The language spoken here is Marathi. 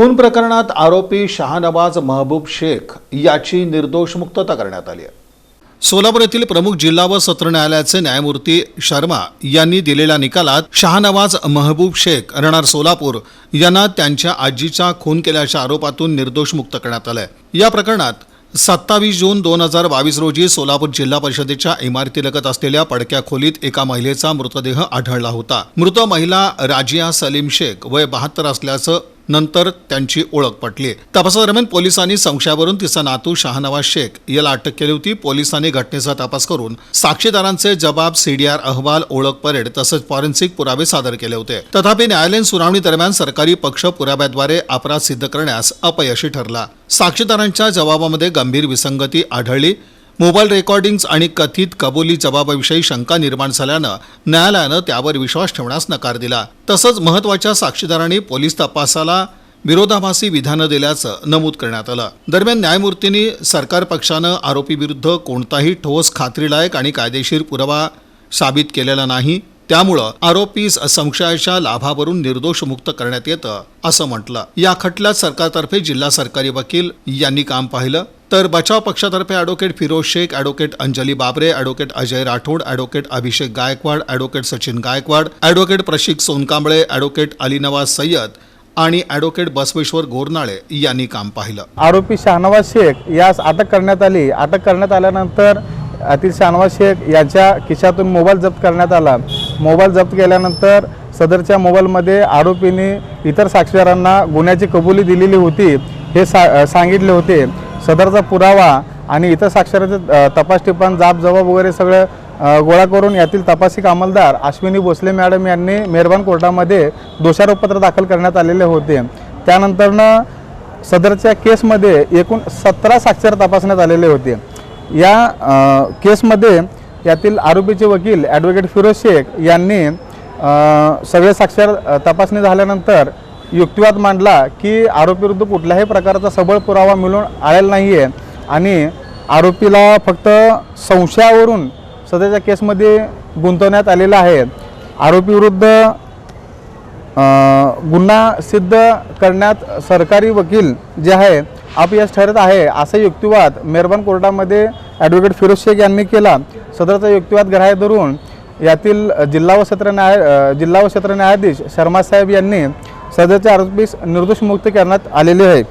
खून प्रकरणात आरोपी शहानवाज महबूब शेख याची निर्दोष मुक्तता करण्यात आली आहे. सोलापूर येथील प्रमुख जिल्हा व सत्र न्यायालयाचे न्यायमूर्ती शर्मा यांनी दिलेल्या निकालात शहानवाज महबूब शेख राहणार सोलापूर यांना त्यांच्या आजीचा खून केल्याच्या आरोपातून निर्दोष मुक्त करण्यात आलंय. या प्रकरणात सत्तावीस जून दोन हजार बावीस रोजी सोलापूर जिल्हा परिषदेच्या इमारतीलगत असलेल्या पडक्या खोलीत एका महिलेचा मृतदेह आढळला होता. मृत महिला राजिया सलीम शेख वय बहात्तर असल्याचं नंतर त्यांची ओळख पटली. तपासादरम्यान पोलिसांनी संशयावरून तिचा नातू शहानवाज शेख याला अटक केली होती. पोलिसांनी घटनेचा तपास करून साक्षीदारांचे जबाब सीडीआर अहवाल ओळख परेड तसंच फॉरेन्सिक पुरावे सादर केले होते. तथापि न्यायालयीन सुनावणी दरम्यान सरकारी पक्ष पुराव्याद्वारे अपराध सिद्ध करण्यास अपयशी ठरला. साक्षीदारांच्या जबाबामध्ये गंभीर विसंगती आढळली. मोबाईल रेकॉर्डिंग्ज आणि कथित कबुली जबाबाविषयी शंका निर्माण झाल्यानं न्यायालयानं त्यावर विश्वास ठेवण्यास नकार दिला. तसंच महत्त्वाच्या साक्षीदारांनी पोलीस तपासाला विरोधाभासी विधानं दिल्याचं नमूद करण्यात आलं. दरम्यान न्यायमूर्तींनी सरकार पक्षानं आरोपीविरुद्ध कोणताही ठोस खात्रीलायक आणि कायदेशीर पुरावा साबित केलेला नाही. त्यामुळं आरोपीस संशयाच्या लाभावरून निर्दोष मुक्त करण्यात येतं असं म्हटलं. या खटल्यात सरकारतर्फे जिल्हा सरकारी वकील यांनी काम पाहिलं. तर बचाव पक्षातर्फे advocate Firoz Shaikh advocate Anjali Babare advocate Ajay Rathod advocate Abhishek Gaikwad advocate Sachin Gaikwad advocate Prashik Sonkamble advocate Alinawaz Sayyad आणि ॲडव्होकेट बसवेश्वर गोरनाळे यांनी काम पाहिलं. आरोपी शहानवाज शेख यास अटक करण्यात आली. अटक करण्यात आल्यानंतर अतिल शहानवाज शेख यांच्या खिशातून मोबाईल जप्त करण्यात आला. मोबाईल जप्त केल्यानंतर सदरच्या मोबाईलमध्ये आरोपीने इतर साक्षीदारांना गुन्ह्याची कबुली दिलेली होती हे सा सांगितले होते. सदरचा पुरावा आणि इतर साक्षराचे तपास टिपण जाब जबाब वगैरे सगळं गोळा करून यातील तपासिक अंमलदार अश्विनी भोसले मॅडम यांनी मेहरबान कोर्टामध्ये दोषारोपपत्र दाखल करण्यात आलेले होते. त्यानंतरनं सदरच्या केसमध्ये एकूण सतरा साक्षर तपासण्यात आलेले होते. या केसमध्ये यातील आरोपीचे वकील ॲडव्होकेट फिरोज शेख यांनी सगळे साक्षर तपासणी झाल्यानंतर युक्तिवाद मांडला की आरोपीविरुद्ध कुठल्याही प्रकारचा सबळ पुरावा मिळून आलेला नाही आहे आणि आरोपीला फक्त संशयावरून सध्याच्या केसमध्ये गुंतवण्यात आलेला आहे. आरोपीविरुद्ध गुन्हा सिद्ध करण्यात सरकारी वकील जे आहे अपयश ठरत आहे असा युक्तिवाद मेरबन कोर्टामध्ये ॲडव्होकेट फिरोज शेख यांनी केला. सदरचा युक्तिवाद ग्राह्य धरून यातील जिल्हा व सत्र न्याय जिल्हा व सत्र न्यायाधीश शर्मा साहेब यांनी सध्याच्या आरोपीस निर्दोष मुक्त करण्यात आलेले आहे